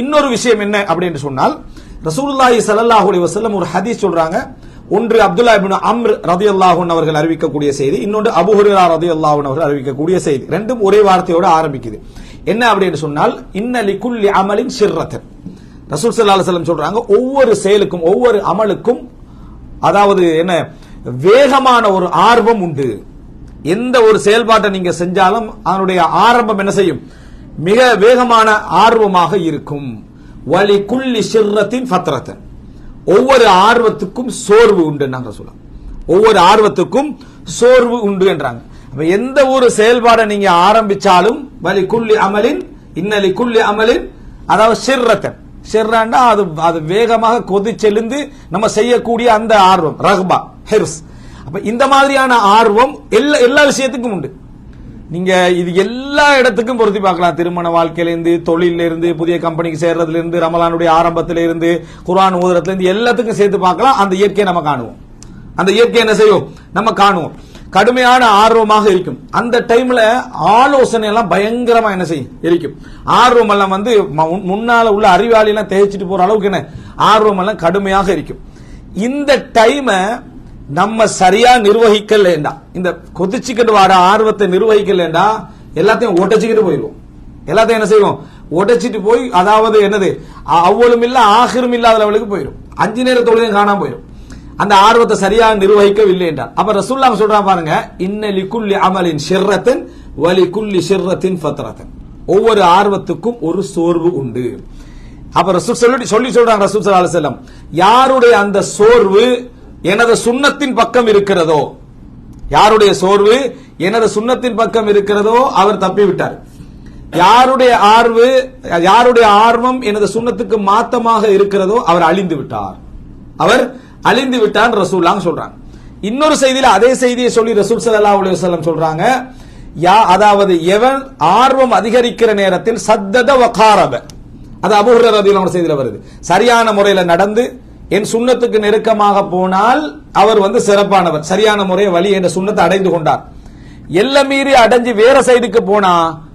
இன்னொரு விஷயம் என்ன அப்படின்னு சொன்னால் ரசூலுல்லாஹி ஸல்லல்லாஹு செல்லம் ஒரு ஹதீஸ் சொல்றாங்க. ஒன்று அப்துல்லா இப்னு அம்ர் ரதி அல்லாஹூன் அவர்கள் அறிவிக்கக்கூடிய செய்தி இன்னொன்று அபூ ரதி அல்லாஹூன் அவர்கள் அறிவிக்கக்கூடிய செய்தி. ரெண்டும் ஒரே வார்த்தையோட ஆரம்பிக்குது. என்ன அப்படின்னு சொன்னால் இன்னலி குல்லி அமலின் ஷிர்ரத்தன் ரசூல் சல்லா செல்லம் சொல்றாங்க ஒவ்வொரு செயலுக்கும் ஒவ்வொரு அமலுக்கும் அதாவது என்ன வேகமான ஒரு ஆர்வம் உண்டு. எந்த ஒரு செயல்பாட்டை நீங்க செஞ்சாலும் அதனுடைய ஆரம்பம் என்ன செய்யும்? மிக வேகமான ஆர்வமாக இருக்கும். வலி குள்ளி சிர்ரத்தின் ஃபத்ரத்தன். ஒவ்வொரு ஆர்வத்துக்கும் சோர்வு உண்டு நாங்கள் சொல்லலாம். ஒவ்வொரு ஆர்வத்துக்கும் சோர்வு உண்டு என்றாங்க. அப்ப எந்த ஒரு செயல்பாடை நீங்க ஆரம்பிச்சாலும் வலி குள்ளி அமலின் இன்னலி குள்ளி அமலின் அதாவது சிர்ரத்தன். சிர்ராண்டா அது அது வேகமாக கொதிச்செழுந்து நம்ம செய்யக்கூடிய அந்த ஆர்வம் ரஹ்பா ஹெர்ஸ். அப்ப இந்த மாதிரியான ஆர்வம் எல்லா எல்லா விஷயத்துக்கும் உண்டு. நீங்க இது எல்லா இடத்துக்கும் பொருத்தி பார்க்கலாம். திருமண வாழ்க்கையிலேருந்து தொழில இருந்து புதிய கம்பெனிக்கு சேர்றதுல இருந்து ரமலானுடைய ஆரம்பத்தில இருந்து குரான் ஓதுறதுல இருந்து எல்லாத்துக்கும் சேர்த்து பார்க்கலாம். அந்த இயற்கையை நம்ம காணுவோம். அந்த இயற்கை என்ன செய்யும்? நம்ம காணுவோம். கடுமையான ஆர்வமாக இருக்கும். அந்த டைம்ல ஆலோசனை எல்லாம் பயங்கரமா என்ன செய்யும்? இருக்கும் ஆர்வம் எல்லாம் வந்து முன்னால உள்ள அறிவாளி எல்லாம் தேய்ச்சிட்டு போற அளவுக்கு என்ன? ஆர்வம் எல்லாம் கடுமையாக இருக்கும். இந்த டைமை நம்ம சரியா நிர்வகிக்கலேண்டா இந்த கொதிச்சுக்கிட்டு வர ஆர்வத்தை நிர்வகிக்கலேண்டா எல்லாத்தையும் ஒட்டச்சுக்கிட்டு போயிடுவோம். எல்லாத்தையும் என்ன செய்வோம்? உடைச்சிட்டு போய் அதாவது என்னது? அ- இல்ல ஆகிரும் இல்லாத லெவலுக்கு போயிடும். அஞ்சு நேர தொழுகையும் காணாம போயிடும். அந்த ஆர்வத்தை சரியாக நிர்வகிக்கவில்லை என்றார் அப்ப ரசூல்லா சொல்றா பாருங்க இன்னலி குல்லி அமலின் ஷிர்ரத்தின் வலி குல்லி ஷிர்ரத்தின் ஃபத்ரத்தன். ஒவ்வொரு ஆர்வத்துக்கும் ஒரு சோர்வு உண்டு. அப்ப ரசூல் சொல்லி சொல்லி சொல்றாங்க ரசூல் ஸல்லல்லாஹு யாருடைய அந்த சோர்வு எனது சுண்ணத்தின் பக்கம் இருக்கிறதோ? யாருடைய சோர்வு எனது சுண்ணத்தின் பக்கம் இருக்கிறதோ? அவர் தப்பி விட்டார் யாருடைய ஆர்வு யாருடைய ஆர்வம் எனது சுண்ணத்துக்கு மாத்தமாக இருக்கிறதோ? அவர் அழிந்து விட்டார் அவர் அழிந்து விட்டார் ரசூல்லாங்க சொல்றாங்க. இன்னொரு செய்தியில அதே செய்தியை சொல்லி ரசூல் சல்லா அலைஹி வஸல்லம் சொல்றாங்க. யா அதாவது எவன் ஆர்வம் அதிகரிக்கிற நேரத்தில் சத்தத வகாரப. அது அபூஹுர ரதியல்லாஹு செய்தியில வருது. சரியான முறையில் நடந்து என் சுண்ணத்துக்கு நெருக்கமாக போனால் அவர் வந்து சிறப்பானவர் சரியான முறையை வழி என்ற சுண்ணத்தை அடைந்து கொண்டார். எல்லை மீறி அடைஞ்சு வேற சைடுக்கு போனா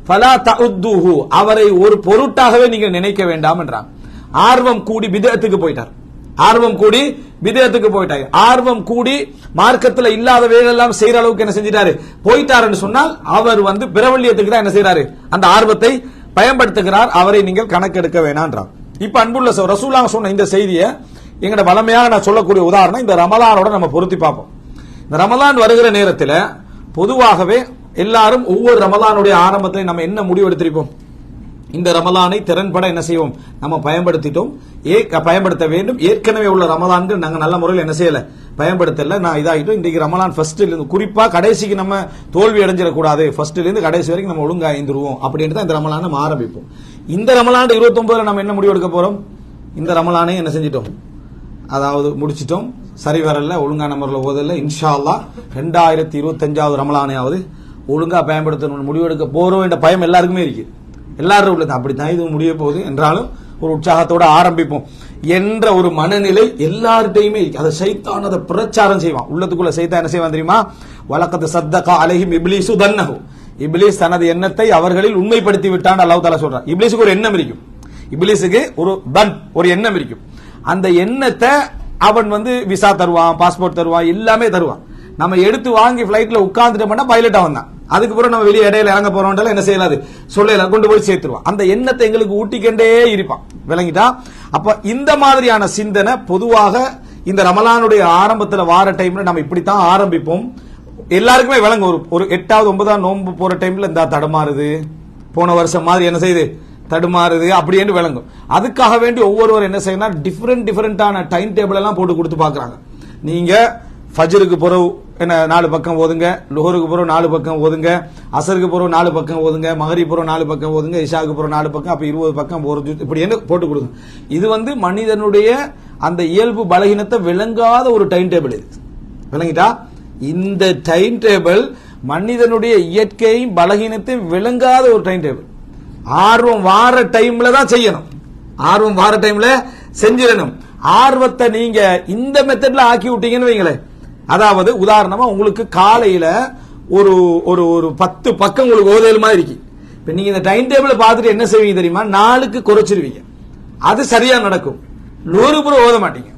பலா தஉத்துஹு அவரை ஒரு பொருட்டாகவே நீங்க நினைக்க வேண்டாம் என்றான் ஆர்வம் கூடி விதத்துக்கு போயிட்டார். ஆர்வம் கூடி விதயத்துக்கு போயிட்டாரு. ஆர்வம் கூடி மார்க்கத்துல இல்லாத வேலையெல்லாம் செய்யற அளவுக்கு என்ன செஞ்சிட்டாரு? போயிட்டாருன்னு சொன்னால் அவர் வந்து பிரபல்யத்துக்கு தான் என்ன செய்யறாரு அந்த ஆர்வத்தை பயன்படுத்துகிறார். அவரை நீங்கள் கணக்கெடுக்க வேணான்றார் இப்ப அன்புள்ள ரசூலாங்க சொன்ன இந்த செய்தியை எங்களோட வளமையாக நான் சொல்லக்கூடிய உதாரணம் இந்த ரமலானோட நம்ம பொருத்தி பார்ப்போம். இந்த ரமலான் வருகிற நேரத்தில் பொதுவாகவே எல்லாரும் ஒவ்வொரு ரமலானுடைய ஆரம்பத்தில் நம்ம என்ன முடிவு எடுத்திருப்போம்? இந்த ரமலானை திறன்பட என்ன செய்வோம்? நம்ம பயன்படுத்திட்டோம். ஏ பயன்படுத்த வேண்டும். ஏற்கனவே உள்ள ரமலான்கள் நாங்கள் நல்ல முறையில் என்ன செய்யலை. பயன்படுத்தல. நான் இதாகிட்டோம். இன்றைக்கு ரமலான் ஃபர்ஸ்ட்லேருந்து குறிப்பாக கடைசிக்கு நம்ம தோல்வி அடைஞ்சிடக்கூடாது. ஃபர்ஸ்ட்லேருந்து கடைசி வரைக்கும் நம்ம ஒழுங்காக ஐந்துருவோம். அப்படின்ட்டு தான் இந்த ரமலான் நம்ம ஆரம்பிப்போம். இந்த ரமலாண்டு இருபத்தொம்பதில் நம்ம என்ன முடிவு எடுக்க இந்த ரமலானை என்ன செஞ்சிட்டோம்? அதாவது முடிச்சிட்டோம். சரி வரல ஒழுங்கான முறையில் ஓதல. இன்ஷா அல்லாஹ் ரெண்டாயிரத்தி இருபத்தஞ்சாவது ரமலானையாவது ஒழுங்காக பயன்படுத்தணும் முடிவெடுக்க போகிறோம் என்ற பயம் எல்லாருக்குமே இருக்குது எல்லாரும் உள்ளது அப்படித்தான் இது முடிய போகுது. என்றாலும் ஒரு உற்சாகத்தோடு ஆரம்பிப்போம் என்ற ஒரு மனநிலை எல்லார்ட்டையுமே அதை சைத்தான் அதை பிரச்சாரம் செய்வான். உள்ளத்துக்குள்ள சைத்தான் என்ன செய்வான் தெரியுமா? வழக்கத்து சத்தகா அலைஹிம் இப்லீசு தன்னஹு. இப்லீஸ் தனது எண்ணத்தை அவர்களில் உண்மைப்படுத்தி விட்டான். அல்லாஹ் தாலா சொல்றான். இப்லீஸுக்கு ஒரு எண்ணம் இருக்கும். இப்லீஸுக்கு ஒரு பன் ஒரு எண்ணம் இருக்கும். அந்த எண்ணத்தை அவன் வந்து விசா தருவான் பாஸ்போர்ட் தருவான் எல்லாமே தருவான். நம்ம எடுத்து வாங்கி பிளைட்ல உட்காந்துட்டோம்னா பைலட் அவன் தான் அதுக்கு பிறகு நம்ம வெளியே இடையில இறங்க போறோம்னால என்ன செய்யலாது? சொல்லல கொண்டு போய் சேர்த்துருவான். அந்த எண்ணத்தை எங்களுக்கு ஊட்டிக்கொண்டே இருப்பான். விளங்கிட்டா? அப்ப இந்த மாதிரியான சிந்தனை பொதுவாக இந்த ரமலானுடைய ஆரம்பத்துல வார டைம்ல நம்ம இப்படித்தான் ஆரம்பிப்போம். எல்லாருக்குமே விளங்கும். ஒரு ஒரு எட்டாவது ஒன்பதாம் நோன்பு போற டைம்ல இந்த தடமாறுது. போன வருஷம் மாதிரி என்ன செய்யுது தடுமாறுது அப்படின்னு விளங்கும். அதுக்காக வேண்டி ஒவ்வொருவர் என்ன செய்யணும் டிஃப்ரெண்ட் டிஃப்ரெண்டான டைம் டேபிள் எல்லாம் போட்டு கொடுத்து பார்க்குறாங்க. நீங்க ஃபஜ்ருக்கு பிறகு என்ன நாலு பக்கம் ஓதுங்க லுஹருக்கு பிறகு நாலு பக்கம் ஓதுங்க அசருக்கு பிறகு நாலு பக்கம் ஓதுங்க மகரி பிறகு நாலு பக்கம் ஓதுங்க இஷாவுக்கு பிறகு நாலு பக்கம் அப்ப இருபது பக்கம் ஒரு இப்படி என்ன போட்டு கொடுங்க. இது வந்து மனிதனுடைய அந்த இயல்பு பலகீனத்தை விளங்காத ஒரு டைம் டேபிள் இது. விளங்கிட்டா? இந்த டைம் டேபிள் மனிதனுடைய இயற்கையும் பலகீனத்தையும் விளங்காத ஒரு டைம் டேபிள் ஆர்வம் வார டைம்ல தான் செய்யணும். ஆர்வம் வார டைம்ல செஞ்சிடணும். ஆர்வத்தை நீங்க இந்த மெத்தட்ல ஆக்கி விட்டீங்கன்னு வைங்களேன். அதாவது உதாரணமா உங்களுக்கு காலையில ஒரு ஒரு ஒரு பத்து பக்கம் உங்களுக்கு ஓதல் மாதிரி இருக்கு. இப்ப நீங்க இந்த டைம் டேபிளை பார்த்துட்டு என்ன செய்வீங்க தெரியுமா? நாளுக்கு குறைச்சிருவீங்க. அது சரியா நடக்கும். லோருக்கு புறம் ஓத மாட்டீங்க.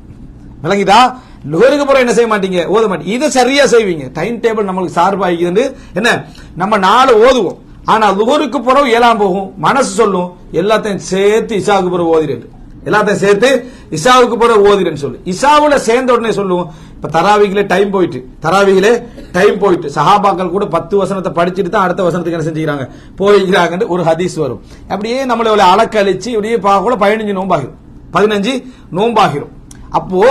விளங்கிட்டா? நூறுக்கு புறம் என்ன செய்ய மாட்டீங்க? ஓத மாட்டீங்க. இதை சரியா செய்வீங்க. டைம் டேபிள் நம்மளுக்கு சார்பாகிக்குது என்ன? நம்ம நாலு ஓதுவோம். ஆனா லுகருக்கு பிறகு ஏழாம் போகும். மனசு சொல்லும் எல்லாத்தையும் சேர்த்து இசாவுக்கு பிறகு ஓதிரேன். எல்லாத்தையும் சேர்த்து இசாவுக்கு பிறகு ஓதிரேன்னு சொல்லு. இசாவுல சேர்ந்த உடனே சொல்லுவோம் இப்ப தராவிகளே டைம் போயிட்டு. தராவிகளே டைம் போயிட்டு. சஹாபாக்கள் கூட பத்து வசனத்தை படிச்சுட்டு தான் அடுத்த வசனத்துக்கு என்ன செஞ்சுக்கிறாங்க? போய்க்கிறாங்கன்னு ஒரு ஹதீஸ் வரும். அப்படியே நம்மளை இவ்வளவு அலக்கழிச்சு இப்படியே பார்க்க பதினஞ்சு நோம்பாகிரும் பதினஞ்சு நோம்பாகிரும் அப்போ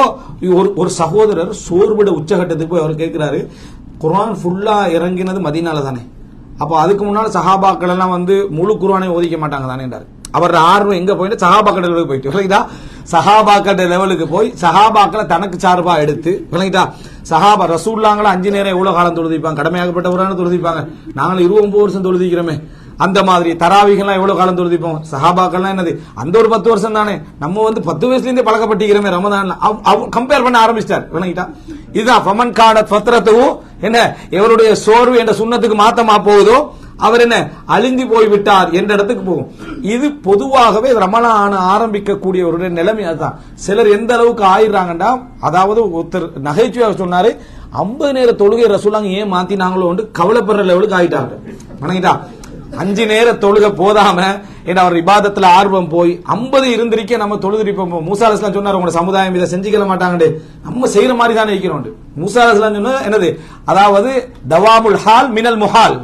ஒரு ஒரு சகோதரர் சோர்விட உச்சகட்டத்துக்கு போய் அவர் கேட்கிறாரு குரான் ஃபுல்லா இறங்கினது மதியனால தானே. அப்போ அதுக்கு முன்னால சஹாபாக்கள் எல்லாம் வந்து முழு குருவானை ஓதிக்க மாட்டாங்க தானேன்றாரு அவர் ஆர்வம் எங்க போயிட்டு? சஹாபாக்கள் லெவலுக்கு போயிட்டு. விளங்கிட்டா சஹாபாக்கள் லெவலுக்கு போய் சஹாபாக்களை தனக்கு சார்பா எடுத்து விளங்கிட்டா சஹாபா ரசூல்லாங்களா அஞ்சு நேரம் எவ்வளவு காலம் தொழுதிப்பாங்க? கடமையாகப்பட்டவரான தொழுதிப்பாங்க. நாங்களும் இருபது ஒன்பது வருஷம் தொழுதிக்கிறோமே. அந்த மாதிரி தராவிகள்லாம் எவ்வளவு காலம் தொழுதிப்போம் சஹாபாக்கள்லாம் என்னது? அந்த ஒரு பத்து வருஷம் தானே. நம்ம வந்து பத்து வயசுல இருந்தே பழக்கப்பட்டிருக்கிறோமே ரமதான். கம்பேர் பண்ண ஆரம்பிச்சிட்டார் விளங்கிட்டா. இதுதான் ஃபமன் காட பத்திரத்துவும் என்ன எவருடைய சோர்வு என்ற சுண்ணத்துக்கு மாத்தமா போகுதோ அவர் என்ன அழிந்து போய் விட்டார் என்ற இடத்துக்கு போகும். இது பொதுவாகவே ரமணான ஆரம்பிக்கக்கூடிய ஒரு நிலைமை அதுதான். சிலர் எந்த அளவுக்கு ஆயிடுறாங்கன்னா அதாவது ஒருத்தர் நகைச்சுவையாக சொன்னாரு ஐம்பது நேர தொழுகை ரசூலாங்க ஏன் மாத்தினாங்களோ கவலைப்படுற லெவலுக்கு ஆயிட்டாங்க. வணங்கிட்டா அஞ்சு நேர தொழுக போதாம ஏன்னா அவர் இபாதத்துல ஆர்வம் போய் ஐம்பது இருந்திருக்க நம்ம தொழுதிருப்போம். மூசா சொன்னார் உங்களோட சமுதாயம் இதை செஞ்சுக்கல மாட்டாங்கண்டு. நம்ம செய்யற மாதிரி தானே இருக்கிறோம் மூசா சொன்னது என்னது? அதாவது தவாமுல் ஹால் மினல் முஹால்.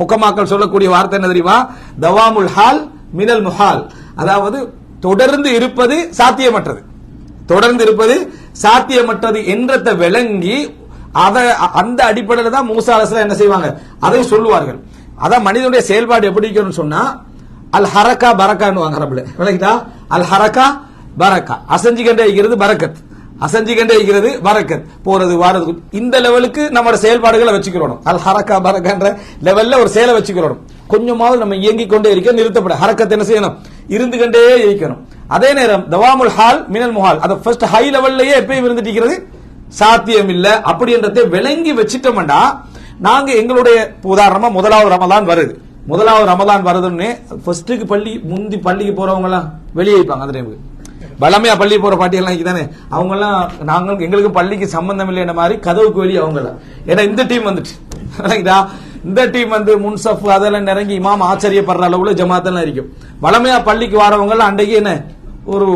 ஹுக்கமாக்கள் சொல்லக்கூடிய வார்த்தை என்ன தெரியுமா? தவாமுல் ஹால் மினல் முஹால். அதாவது தொடர்ந்து இருப்பது சாத்தியமற்றது. தொடர்ந்து இருப்பது சாத்தியமற்றது என்றத்தை விளங்கி அதை அந்த அடிப்படையில் தான் மூசா என்ன செய்வாங்க? அதை சொல்லுவார்கள். அதான் மனிதனுடைய செயல்பாடு எப்படி இருக்கணும்னு சொன்னா அல் ஹரக்கா பரக்கான்னு வாங்க விளக்கிட்டா அல் ஹரக்கா பரக்கா. அசஞ்சிக்கண்டே இருக்கிறது பரக்கத். அசஞ்சிக்கண்டே இருக்கிறது பரக்கத். போறது வாரது. இந்த லெவலுக்கு நம்மளோட செயல்பாடுகளை வச்சுக்கிறோம். அல் ஹரக்கா பரக்கன்ற லெவல்ல ஒரு செயலை வச்சுக்கிறோம். கொஞ்சமாவது நம்ம இயங்கி கொண்டே இருக்க நிறுத்தப்பட. ஹரக்கத் என்ன செய்யணும்? இருந்து கொண்டே இருக்கணும். அதே நேரம் தவாமுல் ஹால் மினல் முஹால். அதை ஃபர்ஸ்ட் ஹை லெவல்லயே எப்பயும் இருந்துட்டு இருக்கிறது சாத்தியம் இல்ல அப்படின்றதை விளங்கி வச்சிட்டோம்டா நாங்க எங்களுடைய உதாரணமா முதலாவது ரமதான் வருது. முதலாவது ரமதான் வருதுன்னு ஃபர்ஸ்ட்டுக்கு பள்ளி முந்தி பள்ளிக்கு போறவங்க எல்லாம் வெளியே வைப்பாங்க அந்த டைமுக்கு பலமையா பள்ளி போற பாட்டியெல்லாம் தானே. அவங்க எல்லாம் நாங்கள் எங்களுக்கு பள்ளிக்கு சம்பந்தம் இல்லைன்ற மாதிரி கதவுக்கு வெளியே அவங்க எல்லாம் ஏன்னா இந்த டீம் வந்துட்டு. இந்த டீம் வந்து முன்சஃப் அதெல்லாம் நிறங்கி இமாம் ஆச்சரியப்படுற அளவுல ஜமாத்தெல்லாம் இருக்கும். வளமையா பள்ளிக்கு வரவங்க அன்றைக்கு என்ன? ஒரு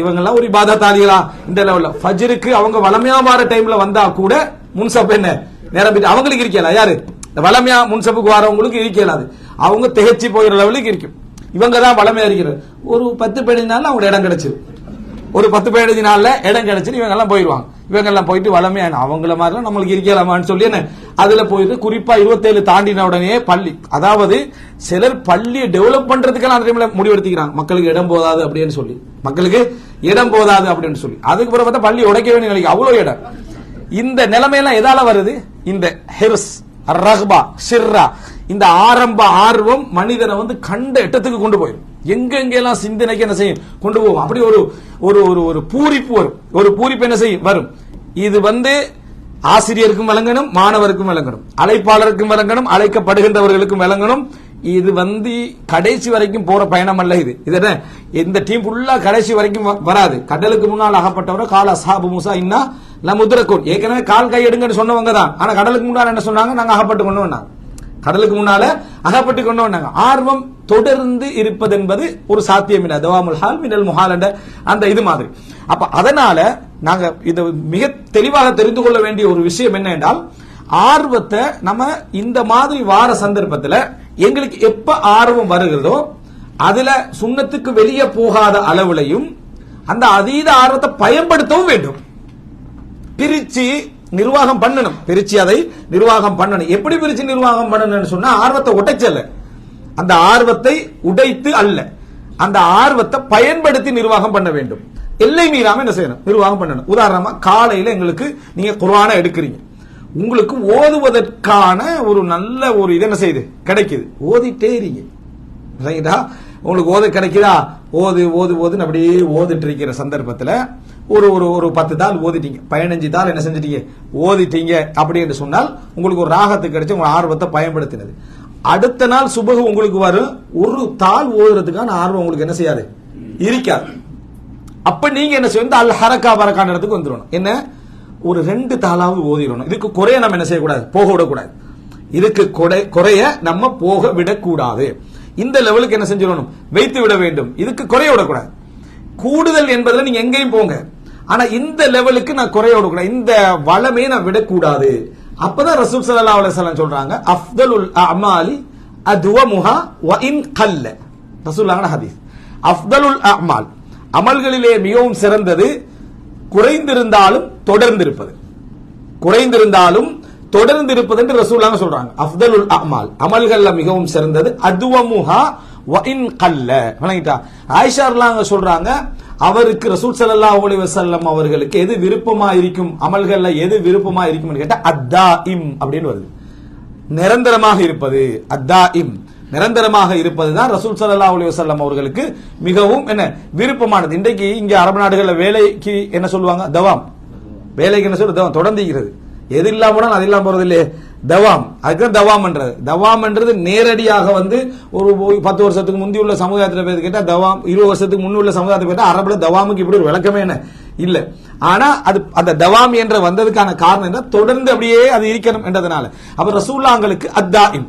இவங்கெல்லாம் ஒரு இபாதத்தாளிகளா? இந்த லெவல்ல ஃபஜ்ருக்கு அவங்க வளமையா வர டைம்ல வந்தா கூட முன்சப் என்ன? நிரம்பிட்டு அவங்களுக்கு இருக்கல யாரு? இந்த வளமையா முன்சப்புக்கு வரவங்களுக்கு இருக்கலாது அவங்க திகச்சு போகிற லெவலுக்கு இருக்கும். இவங்க தான் வளமையா இருக்கிறது. ஒரு பத்து பதினஞ்சு நாள் அவங்க இடம் கிடைச்சது. ஒரு பத்து பதினஞ்சு நாள்ல இடம் கிடைச்சிட்டு இவங்க எல்லாம் போயிடுவாங்க. இவங்க எல்லாம் போயிட்டு வளமையான அவங்கள மாதிரிலாம் நம்மளுக்கு இருக்கலாமான்னு சொல்லி என்ன? அதுல போயிட்டு குறிப்பா இருபத்தேழு தாண்டின உடனே பள்ளி அதாவது சிலர் பள்ளியை டெவலப் பண்றதுக்கெல்லாம் அந்த டைம்ல முடிவெடுத்துக்கிறாங்க. மக்களுக்கு இடம் போதாது அப்படின்னு சொல்லி. மக்களுக்கு இடம் போதாது அப்படின்னு சொல்லி. அதுக்கு பிறகு பார்த்தா பள்ளி உடைக்க வேண்டிய நிலைக்கு அவ்வளவு இடம். இந்த நிலைமையெல்லாம் எதால வருது? இந்த ஹெர்ஸ் ரஹ்பா ஷிர்ரா இந்த ஆரம்ப ஆர்வம் மனிதனை வந்து கண்ட இடத்துக்கு கொண்டு போயிடும். எங்கெங்கெல்லாம் சிந்தனைக்கு என்ன செய்யும்? கொண்டு போகும். அப்படி ஒரு ஒரு ஒரு ஒரு பூரிப்பு வரும். ஒரு பூரிப்பு என்ன செய்யும்? வரும். இது வந்து ஆசிரியருக்கும் விளங்கணும் மாணவருக்கும் விளங்கணும். அழைப்பாளருக்கும் விளங்கணும் அழைக்கப்படுகின்றவர்களுக்கும் விளங்கணும். இது வந்து கடைசி வரைக்கும் போற பயணம் அல்ல இது. இது என்ன? இந்த டீம் ஃபுல்லா கடைசி வரைக்கும் வ- வராது. கடலுக்கு முன்னால் அகப்பட்டவரை கால அசாபு முசா இன்னா லமுத்ரகூன் ஏற்கனவே கால் கை எடுங்கன்னு சொன்னவங்க தான். ஆனா கடலுக்கு முன்னால் என்ன சொன்னாங்க? நாங்க அகப்பட்டு கொண்டு வந்தாங்க. கடலுக்கு முன்னால அகப்பட்டு கொண்டு வந்தாங்க. ஆர்வம் தொடர்ந்து இருப்பது என்பது ஒரு சாத்தியம் இல்லை. தவாமுல் ஹால் மினல் முஹால் என்ற அந்த இது மாதிரி. அப்ப அதனால நாங்க இது மிக தெளிவாக தெரிந்து கொள்ள வேண்டிய ஒரு விஷயம் என்ன என்றால் ஆர்வத்தை நம்ம இந்த மாதிரி வார சந்தர்ப்பத்தில் எங்களுக்கு எப்ப ஆர்வம் வருகிறதோ அதுல சுண்ணத்துக்கு வெளியே போகாத அளவுலையும் அந்த அதீத ஆர்வத்தை பயன்படுத்தவும் வேண்டும். பிரிச்சு நிர்வாகம் பண்ணணும். பிரிச்சு அதை நிர்வாகம் பண்ணணும். எப்படி பிரிச்சு நிர்வாகம் பண்ணணும்னு சொன்னா ஆர்வத்தை உடைச்சல அந்த ஆர்வத்தை உடைத்து அல்ல. அந்த ஆர்வத்தை பயன்படுத்தி நிர்வாகம் பண்ண வேண்டும். எல்லை மீறாம என்ன செய்யணும்? நிர்வாகம் பண்ணணும். உதாரணமா காலையில எங்களுக்கு நீங்க குர்ஆனை எடுக்கிறீங்க. உங்களுக்கு ஓதுவதற்கான ஒரு நல்ல ஒரு இது என்ன செய்யுது? கிடைக்குது. ஓதிட்டே இருங்க. சரிங்களா உங்களுக்கு ஓது கிடைக்குதா? ஓது ஓது ஓதுன்னு அப்படியே ஓதிட்டு இருக்கிற சந்தர்ப்பத்தில் ஒரு ஒரு ஒரு பத்து தாள் ஓதிட்டீங்க. பதினஞ்சு தாள் என்ன செஞ்சிட்டீங்க? ஓதிட்டீங்க அப்படின்னு சொன்னால் உங்களுக்கு ஒரு ராகத்துக்கு கிடைச்சி உங்கள் ஆர்வத்தை பயன்படுத்தினது. அடுத்த நாள் சுபகு உங்களுக்கு வரும். ஒரு தாள் ஓதுறதுக்கான ஆர்வம் உங்களுக்கு என்ன செய்யாது? இருக்காது. அப்ப நீங்க என்ன செய்யணும்? அல் ஹரக்கா பறக்கான இடத்துக்கு வந்துடணும் என்ன? ஒரு ரெண்டு தாளாவது ஓதிடணும். இதுக்கு குறைய நம்ம என்ன செய்யக்கூடாது? போக விடக்கூடாது. இதுக்கு கொடை- குறைய நம்ம போக விடக்கூடாது. இந்த லெவலுக்கு என்ன செஞ்சிடணும்? வைத்து விட வேண்டும். இதுக்கு குறைய விடக்கூடாது. கூடுதல் என்பதில் நீங்க எங்கேயும் போங்க. ஆனா இந்த லெவலுக்கு நான் குறைய விடக்கூடாது. இந்த வளமே நான் விடக்கூடாது. அப்பதான் ரசூல் சல்லா அலைஹி சொல்றாங்க அஃதலுல் அமாலி அதுவமுஹா வ இன் கல்ல. ரசூல்லாங்க ஹதீஸ். அஃதலுல் அமால். அமல்களிலே மிகவும் சிறந்தது. குறைந்திருந்தாலும் தொடர்ந்து இருப்பது குறைந்திருந்தாலும் தொடர்ந்து இருப்பது என்று ரசூலாங்க சொல்றாங்க. அஃதலுல் அமால். அமல்கள்ல மிகவும் சிறந்தது. அதுவமுஹா வ இன் கல்ல. வணங்கிட்டா. ஆயிஷார்லாங்க சொல்றாங்க அவருக்கு ரசூல் சல்லா அலி வசல்லம் அவர்களுக்கு எது விருப்பமா இருக்கும் அமல்கள்ல எது விருப்பமா இருக்கும்னு கேட்டா அத்தா இம் அப்படின்னு வருது. நிரந்தரமாக இருப்பது அத்தாஇம். நிரந்தரமாக இருப்பது தான் ரசூல் சல்லா அலி வசல்லம் அவர்களுக்கு மிகவும் என்ன விருப்பமானது. இன்றைக்கு இங்க அரபு நாடுகளில் வேலைக்கு என்ன சொல்லுவாங்க? தவாம். வேலைக்குன்னு சொல்லிட்டு தவம் தொடர்ந்துகிறது. எது இல்லாம அது இல்லாமல் போறது இல்லையே தவாம். அதுக்கு தவாம்ன்றது. தவாம்ன்றது நேரடியாக வந்து ஒரு பத்து வருஷத்துக்கு முந்தி உள்ள சமுதாயத்தில் பேர் கேட்டால் தவாம் இருபது வருஷத்துக்கு முன்ன உள்ள சமுதாயத்தில் கேட்டால் அரபுல தவாமுக்கு இப்படி ஒரு விளக்கமே என்ன? இல்லை. ஆனால் அது அந்த தவாம் என்ற வந்ததுக்கான காரணம் என்ன? தொடர்ந்து அப்படியே அது இருக்கணும் என்றதுனால. அப்போ ரசூல்லாங்களுக்கு அத்தாயிம்.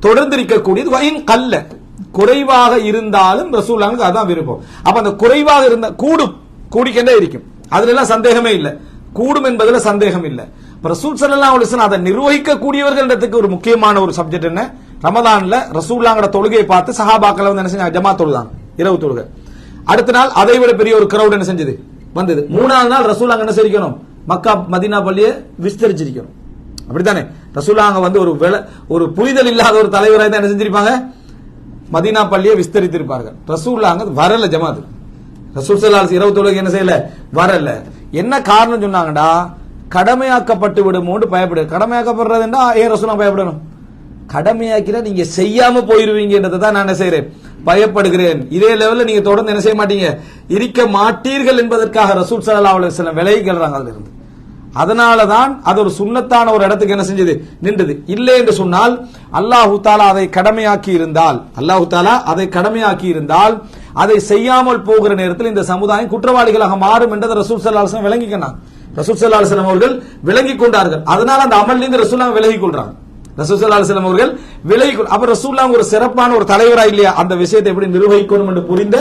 தொடர்ந்து இருக்கக்கூடியது வயின் கல்ல. குறைவாக இருந்தாலும் ரசூல்லாங்களுக்கு அதான் விருப்பம். அப்போ அந்த குறைவாக இருந்தால் கூடும். கூடிக்கண்டே இருக்கும். அதுல எல்லாம் சந்தேகமே இல்லை. கூடும் என்பதில் சந்தேகம் இல்லை. ரசூல் சல்லா அலைஹி அதை நிர்வகிக்க கூடியவர்கள்ன்றதுக்கு ஒரு முக்கியமான ஒரு சப்ஜெக்ட் என்ன? ரமதான்ல ரசூல்லாங்கிற தொழுகையை பார்த்து சஹாபாக்கள் வந்து என்ன செஞ்சாங்க? ஜமா தொழுதான். இரவு தொழுகை. அடுத்த நாள் அதை விட பெரிய ஒரு கிரௌட் என்ன செஞ்சது? வந்தது. மூணாவது நாள் ரசூல் அங்க என்ன செஞ்சிக்கணும் மக்கா மதீனா பள்ளியை விஸ்தரிச்சிருக்கணும். அப்படித்தானே? ரசூலாங்க வந்து ஒரு ஒரு புரிதல் இல்லாத ஒரு தலைவராக தான் என்ன செஞ்சிருப்பாங்க? மதீனா பள்ளியை விஸ்தரித்திருப்பார்கள். ரசூல்லாங்க வரல ஜமாத் ரசூல் சல்லாஸ் இரவு தொழுகை என்ன செய்யல? வரல. என்ன காரணம் சொன்னாங்கடா? கடமையாக்கப்பட்டு விடுமோன்னு பயப்படு. கடமையாக்கப்படுறதுன்னா ஏன் ரசூலா பயப்படணும். கடமையாக்கினா நீங்க செய்யாம போயிருவீங்கன்றதை தான் நான் என்ன செய்யறேன் பயப்படுகிறேன். இதே லெவலில் நீங்க தொடர்ந்து என்ன செய்ய மாட்டீங்க? இருக்க மாட்டீர்கள் என்பதற்காக ரசூல் சல்லா அலைஹி சில விலகி கொள்றாங்க அதுல இருந்து அதனால தான் அது ஒரு சுண்ணத்தான ஒரு இடத்துக்கு என்ன செஞ்சது? நின்றது. இல்லை என்று சொன்னால் அல்லாஹு தாலா அதை கடமையாக்கி இருந்தால் அல்லாஹு தாலா அதை கடமையாக்கி இருந்தால் அதை செய்யாமல் போகிற நேரத்தில் இந்த சமுதாயம் குற்றவாளிகளாக மாறும் என்றதை ரசூல் சல்லாஹம் அலைஹி விளங்கிக்கணும் ரசூல் ஸல்லல்லாஹு அலைஹி அவர்கள் விளங்கிக் கொண்டார்கள் அதனால அந்த அமல்லிருந்து ரசூலுல்லாஹ் விலகிக் கொள்றாங்க ரசூல் ஸல்லல்லாஹு அலைஹி அவர்கள் விலகி அப்ப ரசூலுல்லாஹ் ஒரு சிறப்பான ஒரு தலைவரா இல்லையா? அந்த விஷயத்தை எப்படி நிர்வகிக்கணும் என்று புரிந்த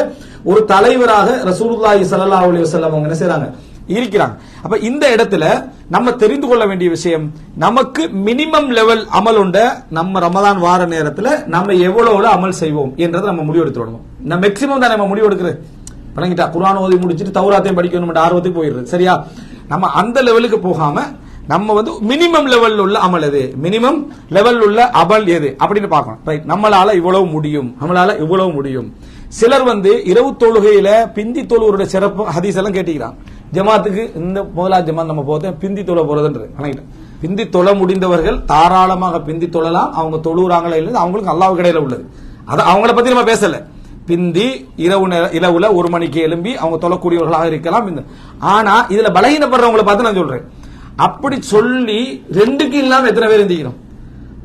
ஒரு தலைவராக ரசூலுல்லாஹி ஸல்லல்லாஹு அலி வசல்லாம் அவங்க என்ன செய்யறாங்க இருக்கிறாங்க. அப்ப இந்த இடத்துல நம்ம தெரிந்து கொள்ள வேண்டிய விஷயம் நமக்கு மினிமம் லெவல் அமல் உண்ட நம்ம ரமதான் வார நேரத்துல நம்ம எவ்வளவு அமல் செய்வோம் என்றதை நம்ம முடிவெடுத்து விடணும் நம்ம மேக்சிமம் தான் நம்ம முடிவெடுக்கிறது பழங்கிட்டா குர்ஆன் ஓதி முடிச்சிட்டு தௌராத்தையும் படிக்கணும் ஆர்வத்துக்கு போயிடுறது சரியா? நம்ம அந்த லெவலுக்கு போகாம நம்ம வந்து மினிமம் லெவலில் உள்ள அமல் எது? மினிமம் லெவல் உள்ள அமல் எது? அப்படின்னு பார்க்கணும். ரைட் நம்மளால இவ்வளவு முடியும். நம்மளால இவ்வளவு முடியும். சிலர் வந்து இரவு தொழுகையில பிந்தி தொழுவருடைய சிறப்பு ஹதீஸ் எல்லாம் கேட்டுக்கிறான் ஜமாத்துக்கு இந்த முதலா ஜமாத் நம்ம போத பிந்தி தொழ போறதுன்றது கணக்கிட்டேன் பிந்தி தொழ முடிந்தவர்கள் தாராளமாக பிந்தி தொழலாம். அவங்க தொழுகிறாங்களே இல்லை அவங்களுக்கு அல்லாவு கடையில் உள்ளது. அதை அவங்கள பத்தி நம்ம பேசல. பிந்தி இரவு நேர- இரவுல ஒரு மணிக்கு எழும்பி அவங்க தொழக்கூடியவர்களாக இருக்கலாம். இந்த ஆனா இதுல பலகீனப்படுறவங்கள பார்த்து நான் சொல்றேன். அப்படி சொல்லி ரெண்டுக்கு இல்லாம எத்தனை பேர் எந்திக்கிறோம்?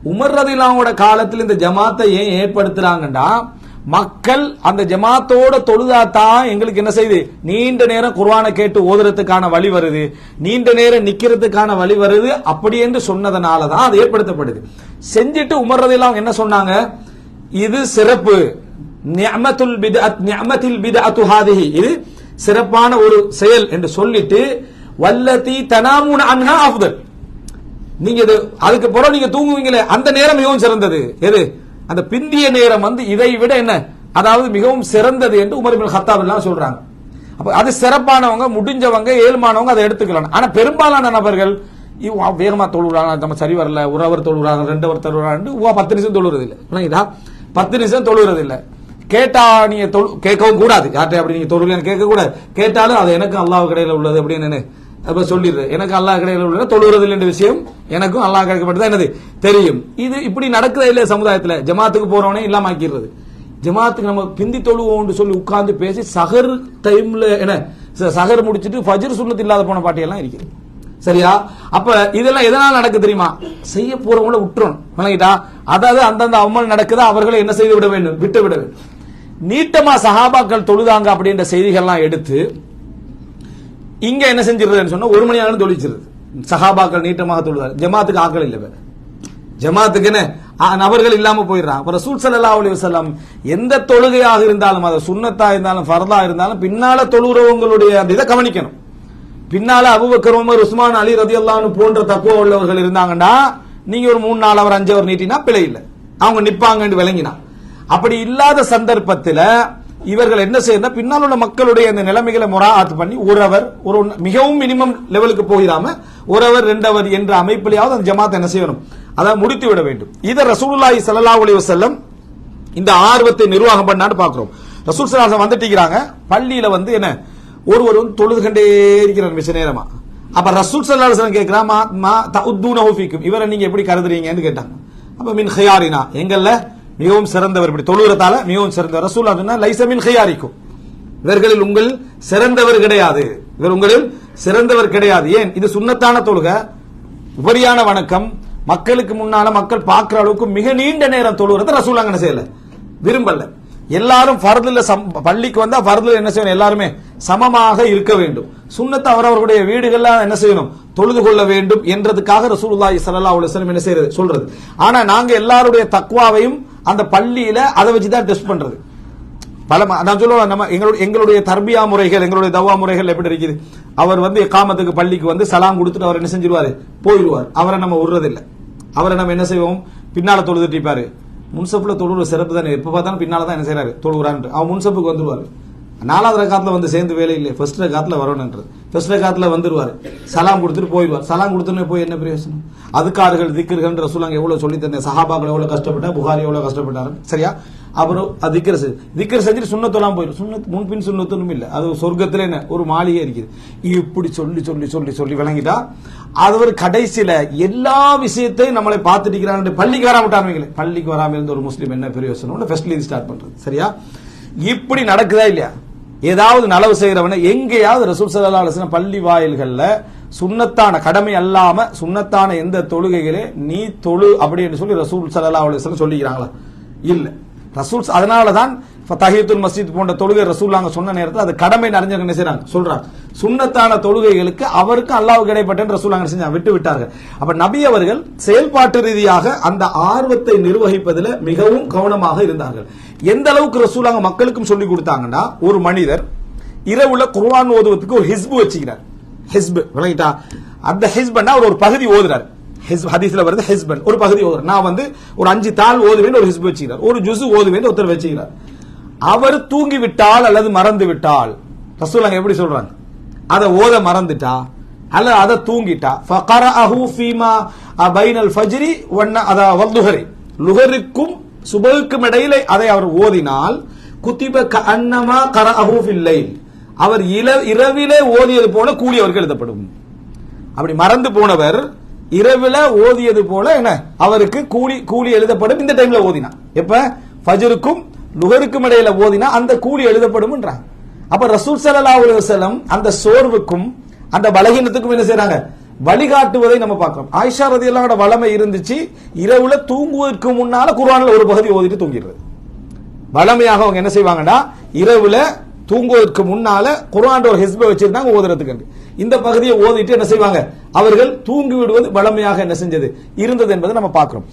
உமர் ரதிலாவோட காலத்தில் இந்த ஜமாத்தை ஏன் ஏற்படுத்துறாங்கன்னா மக்கள் அந்த ஜமாத்தோட தொழுதாதான் எங்களுக்கு என்ன செய்யுது நீண்ட நேரம் குர்வானை கேட்டு ஓதுறதுக்கான வழி வருது. நீண்ட நேரம் நிக்கிறதுக்கான வழி வருது. அப்படி என்று சொன்னதனால தான் அது ஏற்படுத்தப்படுது. செஞ்சுட்டு உமர்றதெல்லாம் என்ன சொன்னாங்க? இது சிறப்பு. நியமத்துல் பித்அத் நியமத்தில் பித்அத்து ஹாதிஹி. இது சிறப்பான ஒரு செயல் என்று சொல்லிட்டு வல்லதி தனாமுன் அன்ஹா அஃதல். நீங்க இது அதுக்கு பிறகு நீங்க தூங்குவீங்களே அந்த நேரம் மிகவும் சிறந்தது. எது? அந்த பிந்திய நேரம் வந்து இதை விட என்ன? அதாவது மிகவும் சிறந்தது என்று உமர் இப்னு கத்தாப் எல்லாம் சொல்றாங்க. அப்ப அது சிறப்பானவங்க முடிஞ்சவங்க ஏழ்மானவங்க அதை எடுத்துக்கலாம். ஆனா பெரும்பாலான நபர்கள் வேகமா தொழுகிறாங்க நம்ம சரி வரல ஒரு அவர் தொழுகிறாங்க ரெண்டு அவர் தொழுகிறாங்க பத்து நிமிஷம் தொழுறது இல்லை புரியுதா பத்து நிமிஷம் தொழுகிறது இல்லை கேட்டா நீங்க தொழு- கேட்கவும் கூடாது. யார்கிட்ட அப்படி நீங்க தொழுகன்னு கேட்க கூடாது கேட்டாலும் அது எனக்கு அல்லாஹ் கடையில் உள்ளது அப்படின்னு அப்ப சொல்லிடுது எனக்கு அல்லாஹ் கிடையாது தொழுகிறது என்ற விஷயம் எனக்கும் அல்லாஹ் கிடைக்கப்பட்டது என்னது? தெரியும். இது இப்படி நடக்குதா இல்லையா சமுதாயத்துல. ஜமாத்துக்கு போறவனே இல்லாம ஆக்கிடுறது. ஜமாத்துக்கு நம்ம பிந்தி தொழுவோம்னு சொல்லி உட்கார்ந்து பேசி சகர் டைம்ல என்ன? ச- முடிச்சுட்டு முடிச்சிட்டு ஃபஜ்ர் இல்லாத போன பாட்டியெல்லாம் இருக்குது சரியா? அப்ப இதெல்லாம் எதனால நடக்கு தெரியுமா? செய்ய போறவங்கள விட்டுறணும். விளங்கிட்டா? அதாவது அந்தந்த அமல் நடக்குதா? அவர்களை என்ன செய்து விட வேண்டும்? விட்டு விட வேண்டும். நீட்டமா சஹாபாக்கள் தொழுதாங்க அப்படின்ற செய்திகள்லாம் எடுத்து இங்க என்ன செஞ்சிருதுன்னு சொன்னா ஒரு மணி நேரம் தொழிச்சிருது. சஹாபாக்கள் நீட்டமாக தொழுதாரு. ஜமாத்துக்கு ஆக்கள் இல்லை வேற ஜமாத்துக்குன்னு ஆ, நபர்கள் இல்லாம போயிடுறான். அப்புறம் ரசூல் ஸல்லல்லாஹு அலைஹி எந்த தொழுகையாக இருந்தாலும் அது சுண்ணத்தா இருந்தாலும் ஃபர்தா இருந்தாலும் பின்னால தொழுகிறவங்களுடைய அந்த இதை கவனிக்கணும். பின்னால அபூபக்கர் உமர் உஸ்மான் அலி ரதியல்லாஹு போன்ற தக்குவ உள்ளவர்கள் இருந்தாங்கன்னா நீங்க ஒரு மூணு நாலு அவர் அஞ்சு அவர் நீட்டினா பிழை இல்லை. அவங்க நிப்பாங்கன்னு விளங்கினா. அப்படி இல்லாத சந்தர்ப்பத்தில் இவர்கள் என்ன செய்யணும் பின்னால் உள்ள மக்களுடைய அந்த நிலைமைகளை முறாத் பண்ணி ஒருவர் ஒரு மிகவும் மினிமம் லெவலுக்கு போயிடாம ஒருவர் ரெண்டவர் என்ற அமைப்பிலேயாவது அந்த ஜமாத்தை என்ன செய்யணும்? அதை முடித்து விட வேண்டும். இதை ரசூலுல்லாஹி சல்லா அலைஹி வஸல்லம் இந்த ஆர்வத்தை நிர்வாகம் பண்ணான்னு பாக்குறோம் ரசூல் சலாசம் வந்துட்டீங்கிறாங்க. பள்ளியில வந்து என்ன? ஒருவர் வந்து தொழுது கண்டே இருக்கிறார் மிச்ச நேரமா. அப்ப ரசூல் சல்லாஹம் கேட்கிறான் மா மா தஉத்தூனஹு இவரை நீங்க எப்படி கருதுறீங்கன்னு கேட்டாங்க. அப்ப மின் ஹயாரினா எங்கல்ல மிகவும் சிறந்தவர். இப்படி தொழுகிறதால மிகவும் சிறந்தவர். ரசூல் அதுனா லைசமின் இவர்களில் உங்கள் சிறந்தவர் கிடையாது. இவர் உங்களில் சிறந்தவர் கிடையாது. ஏன்? இது சுண்ணத்தான தொழுக. உபரியான வணக்கம். மக்களுக்கு முன்னால மக்கள் பார்க்கிற அளவுக்கு மிக நீண்ட நேரம் தொழுகிறது ரசூல் அங்க என்ன செய்யல? விரும்பல. எல்லாரும் ஃபர்துல சம்- பள்ளிக்கு வந்தா ஃபர்துல என்ன செய்யணும்? எல்லாருமே சமமாக இருக்க வேண்டும். சுண்ணத்தை அவரவர்களுடைய வீடுகள்லாம் என்ன செய்யணும்? தொழுது கொள்ள வேண்டும் என்றதுக்காக ரசூலுல்லாஹி ஸல்லல்லாஹு அலைஹி வஸல்லம் என்ன செய்யறது? சொல்றது. ஆனா நாங்க எல்லாருடைய தக்வாவையும் அந்த பள்ளியில அதை வச்சு தான் டெஸ்ட் பண்றது. பல ம- நான் சொல்லுவேன் நம்ம எங்களுடைய எங்களுடைய தர்பியா முறைகள் எங்களுடைய தவா முறைகள் எப்படி இருக்குது? அவர் வந்து காமத்துக்கு பள்ளிக்கு வந்து சலாம் கொடுத்துட்டு அவர் என்ன செஞ்சிருவாரு? போயிடுவார். அவரை நம்ம விடுறதில்லை. அவரை நம்ம என்ன செய்வோம்? பின்னால தொழுதுட்டு இருப்பாரு. முன்சப்புல தொழுற சிறப்பு தானே. எப்ப பார்த்தாலும் பின்னால தான் என்ன செய்யறாரு தொழுகிறான்ட்டு அவன் முன்சப்புக்கு வந்துடுவாரு நாலாவது ரகாத்தில் வந்து சேர்ந்து வேலை இல்லை ஃபர்ஸ்ட் ரகாத்தில் வரணுன்றது ஃபர்ஸ்ட் ரகாத்தில் வந்துடுவார் சலாம் கொடுத்துட்டு போயிடுவார். சலாம் கொடுத்துன்னு போய் என்ன பிரயோசனம்? அதுக்கார்கள் திக்கர்கள் ரசூலாங்க எவ்வளோ சொல்லி தந்தேன். சஹாபாக்கள் எவ்வளோ கஷ்டப்பட்டா புகாரி எவ்வளோ கஷ்டப்பட்டாரு. சரியா? அப்புறம் அது திக்கர் செஞ்சு திக்கர் செஞ்சுட்டு சுண்ணத்தெல்லாம் போயிடும். சுண்ணத் முன்பின் சுண்ணத்தொன்னும் இல்லை. அது சொர்க்கத்தில் என்ன? ஒரு மாளிகை இருக்குது. இப்படி சொல்லி சொல்லி சொல்லி சொல்லி விளங்கிட்டா அது ஒரு கடைசியில் எல்லா விஷயத்தையும் நம்மளை பார்த்துட்டு பள்ளிக்கு வராம விட்டாருவீங்களே பள்ளிக்கு வராமல் இருந்த ஒரு முஸ்லீம் என்ன பிரயோசனம் ஃபர்ஸ்ட்ல ஸ்டார்ட் பண்ணுறது சரியா? இப்படி நடக்குதா இல்லையா? ஏதாவது நலவு செய்யறவன எங்கேயாவது ரசூல் சல்லா அலுவலம் பள்ளி வாயில்களில் சுன்னத்தான கடமை அல்லாம சுன்னத்தான எந்த தொழுகைகளே நீ தொழு அப்படின்னு சொல்லி ரசூல் சல்லா அலுவலம் சொல்லிக்கிறாங்களா? இல்ல. ரசூல் அதனால தான் தஹியத்துல் மஸ்ஜித் போன்ற தொழுகை ரசூல் ரசூல்லாங்க சொன்ன நேரத்தில் அது கடமை நிறைஞ்சவங்க என்ன செய்யறாங்க சொல்றாங்க. சுண்ணத்தான தொழுகைகளுக்கு அவருக்கு அல்லாவுக்கு இடைப்பட்ட ரசூல் என்ன செஞ்சாங்க? விட்டு விட்டார்கள். அப்ப நபி அவர்கள் செயல்பாட்டு ரீதியாக அந்த ஆர்வத்தை நிர்வகிப்பதில் மிகவும் கவனமாக இருந்தார்கள். எந்த அளவுக்கு ரசூலாங்க மக்களுக்கும் சொல்லி கொடுத்தாங்கன்னா ஒரு மனிதர் இரவுல குர்ஆன் ஓதுவதற்கு ஒரு ஹிஸ்பு வச்சுக்கிறார். ஹிஸ்பு விளங்கிட்டா? அந்த ஹிஸ்பன்னா அவர் ஒரு பகுதி ஓதுறாரு. ஹிஸ்ப் ஹதீஸ்ல வருது ஹிஸ்பன் ஒரு பகுதி ஓதுறார். நான் வந்து ஒரு அஞ்சு தாள் ஓதுவேன் ஒரு ஹிஸ்பு வச்சுக்கிறார். ஒரு ஜுசு ஓதுவேன் ஒருத்தர் வச்சுக்கிறார். அவர் தூங்கி விட்டால் அல்லது மறந்து விட்டால் ரசூலாங்க எப்படி சொல்றாங்க? அதை ஓத மறந்துட்டா? அல்ல அதை தூங்கிட்டா? ஃபகரஅஹு ஃபீமா பைனல் ஃபஜ்ரி ஒன்ன அத வல்லுஹரி லுஹருக்கும் சுபகுக்கும் இடையில அதை அவர் ஓதினால் குத்திப அன்னமா கரஅஹு அஹூஃபில்லை அவர் இரவிலே ஓதியது போல கூலி அவருக்கு எழுதப்படும். அப்படி மறந்து போனவர் இரவுல ஓதியது போல என்ன? அவருக்கு கூலி கூலி எழுதப்படும். இந்த டைம்ல ஓதினா. எப்ப? ஃபஜருக்கும் லுகருக்கும் இடையில ஓதினா அந்த கூலி எழுதப்படும்ன்றாங்க. அப்ப ரசூல் ஸல்லல்லாஹு அலுவலம் அந்த சோர்வுக்கும் அந்த பலகீனத்துக்கும் என்ன செய்யறாங்க வழிகாட்டுவதை நம்ம பார்க்கிறோம். ஆயிஷா ரதியல்லாஹோட வளமை இருந்துச்சு. இரவுல தூங்குவதற்கு முன்னால குரான்ல ஒரு பகுதி ஓதிட்டு தூங்கிடுறது. வளமையாக அவங்க என்ன செய்வாங்கன்னா இரவுல தூங்குவதற்கு முன்னால குரான் ஒரு ஹிஸ்பை வச்சிருந்தாங்க ஓதுறதுக்கு இந்த பகுதியை ஓதிட்டு என்ன செய்வாங்க? அவர்கள் தூங்கி விடுவது வளமையாக என்ன செஞ்சது? இருந்தது என்பதை நம்ம பார்க்கிறோம்.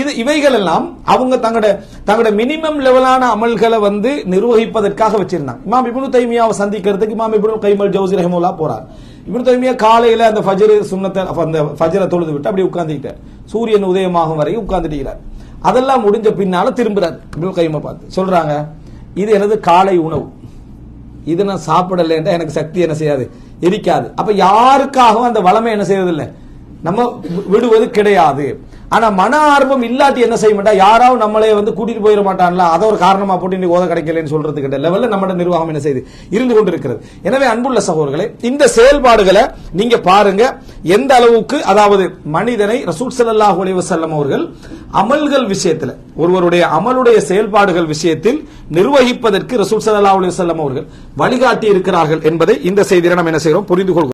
இது இவைகள் எல்லாம் அவங்க தங்களோட தங்களோட மினிமம் லெவலான அமல்களை வந்து நிர்வகிப்பதற்காக வச்சிருந்தாங்க. இமாம் இபுனு தைமியாவை சந்திக்கிறதுக்கு இமாம் இபுனு கைமல் ஜவுசி ரஹமுல்லா போறார். இப்னு தைமியா காலையில அந்த ஃபஜ்ர் சுன்னத்தை அந்த ஃபஜ்ரை தொழுது விட்டு அப்படியே உட்கார்ந்துக்கிட்டார் சூரியன் உதயமாகும் வரைக்கும் உட்கார்ந்துட்டு அதெல்லாம் முடிஞ்ச பின்னால திரும்புறார் இப்னு கைமை பார்த்து. சொல்றாங்க இது எனது காலை உணவு. இது நான் சாப்பிடலைன்றா எனக்கு சக்தி என்ன செய்யாது? எரிக்காது. அப்ப யாருக்காகவும் அந்த வளமை என்ன செய்யறதில்லை நம்ம வி- விடுவது கிடையாது. ஆனா மன ஆர்வம் இல்லாட்டி என்ன செய்ய மாட்டா? யாராவது நம்மளே வந்து கூட்டிட்டு போயிட மாட்டான்ல. அதை ஒரு காரணமா போட்டு இன்னைக்கு ஓத கிடைக்கலன்னு சொல்றது கிட்ட லெவல்ல நம்மட நிர்வாகம் என்ன செய்யுது இருந்து கொண்டிருக்கிறது. எனவே அன்புள்ள சகோதரர்களே இந்த செயல்பாடுகளை நீங்க பாருங்க. எந்த அளவுக்கு அதாவது மனிதனை ரசூல் சல்லாஹ் அலைஹி அவர்கள் அமல்கள் விஷயத்துல ஒருவருடைய அமலுடைய செயல்பாடுகள் விஷயத்தில் நிர்வகிப்பதற்கு ரசூல் ஸல்லல்லாஹு அலைஹி அவர்கள் வழிகாட்டி இருக்கிறார்கள் என்பதை இந்த செய்தியை நம்ம என்ன செய்கிறோம் புரிந்து கொள்கிறோம்.